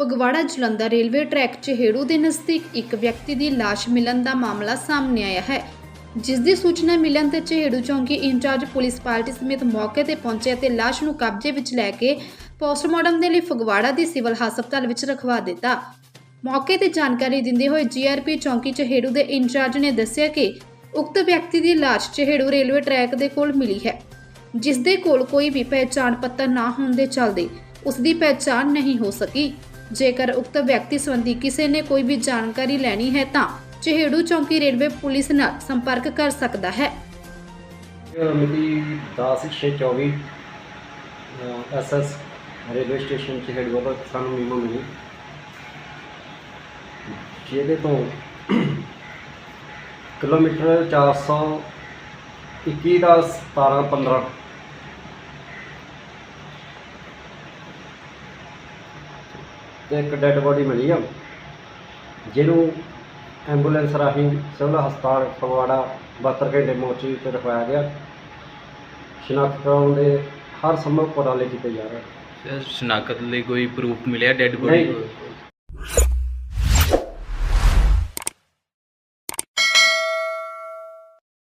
Phagwara Jalandhar railway track Chaheru ਦੇ ਨਜ਼ਦੀਕ ਇੱਕ ਵਿਅਕਤੀ ਦੀ ਲਾਸ਼ ਮਿਲਣ ਦਾ ਮਾਮਲਾ ਸਾਹਮਣੇ ਆਇਆ ਹੈ। ਜਿਸ ਦੀ ਸੂਚਨਾ ਮਿਲਣ ਤੇ ਚਹੇੜੂ ਚੌਂਕੀ ਇੰਚਾਰਜ ਪੁਲਿਸ ਪਾਰਟੀ ਸਮੇਤ ਮੌਕੇ ਤੇ ਪਹੁੰਚੇ ਅਤੇ ਲਾਸ਼ ਨੂੰ ਕਬਜ਼ੇ ਵਿੱਚ ਲੈ ਕੇ ਪੋਸਟਮਾਰਟਮ ਦੇ ਲਈ ਫਗਵਾੜਾ ਦੀ ਸਿਵਲ ਹਸਪਤਾਲ ਵਿੱਚ ਰਖਵਾ ਦਿੱਤਾ। ਮੌਕੇ ਤੇ ਜਾਣਕਾਰੀ ਦਿੰਦੇ ਹੋਏ ਜੀਆਰਪੀ ਚੌਂਕੀ ਚਹੇੜੂ ਦੇ ਇੰਚਾਰਜ ਨੇ ਦੱਸਿਆ ਕਿ ਉਕਤ ਵਿਅਕਤੀ ਦੀ ਲਾਸ਼ ਚਹੇੜੂ ਰੇਲਵੇ ਟਰੈਕ ਦੇ ਕੋਲ ਮਿਲੀ ਹੈ। ਜਿਸ ਦੇ ਕੋਲ ਕੋਈ ਵੀ ਪਹਿਚਾਣ ਪੱਤਰ ਨਾ ਹੋਣ ਦੇ ਚੱਲਦੇ ਉਸ ਦੀ ਪਹਿਚਾਣ ਨਹੀਂ ਹੋ ਸਕੀ। ਜੇਕਰ ਉਕਤ ਵਿਅਕਤੀ ਸੰਬੰਧੀ ਕਿਸੇ ਨੇ ਕੋਈ ਵੀ ਜਾਣਕਾਰੀ ਲੈਣੀ ਹੈ ਤਾਂ ਚਹੇੜੂ ਚੌਂਕੀ ਰੇਲਵੇ ਪੁਲਿਸ ਨਾਲ ਸੰਪਰਕ ਕਰ ਸਕਦਾ ਹੈ ਮਿਤੀ 10/6/24 ਐਸਐਸ ਰੇਲਵੇ ਸਟੇਸ਼ਨ ਚ ਹੈਡ ਵੱਲੋਂ ਸਾਨੂੰ ਮੀਮੋ ਮਿਲੀ ਜਿਹਦੇ ਤੋਂ ਕਿਲੋਮੀਟਰ 421 ਦਾ 17 15 ਤੇ ਇੱਕ ਡੈੱਡ ਬੋਡੀ ਮਿਲੀ ਆ। ਜਿਹਨੂੰ ਐਂਬੂਲੈਂਸ ਰਾਹੀਂ ਸਿਵਲ ਹਸਪਤਾਲ ਫਗਵਾੜਾ 72 ਘੰਟੇ ਮੋਚੀ ਤੇ ਰਖਵਾਇਆ ਗਿਆ। ਸ਼ਨਾਖਤ ਕਰਾਉਣ ਦੇ ਹਰ ਸੰਭਵ ਉਪਰਾਲੇ ਕੀਤੇ ਜਾ ਰਹੇ। ਸਰ ਸ਼ਨਾਖਤ ਲਈ ਕੋਈ ਪ੍ਰੂਫ ਮਿਲਿਆ ਡੈੱਡ ਨਹੀਂ। ਬੋਡੀ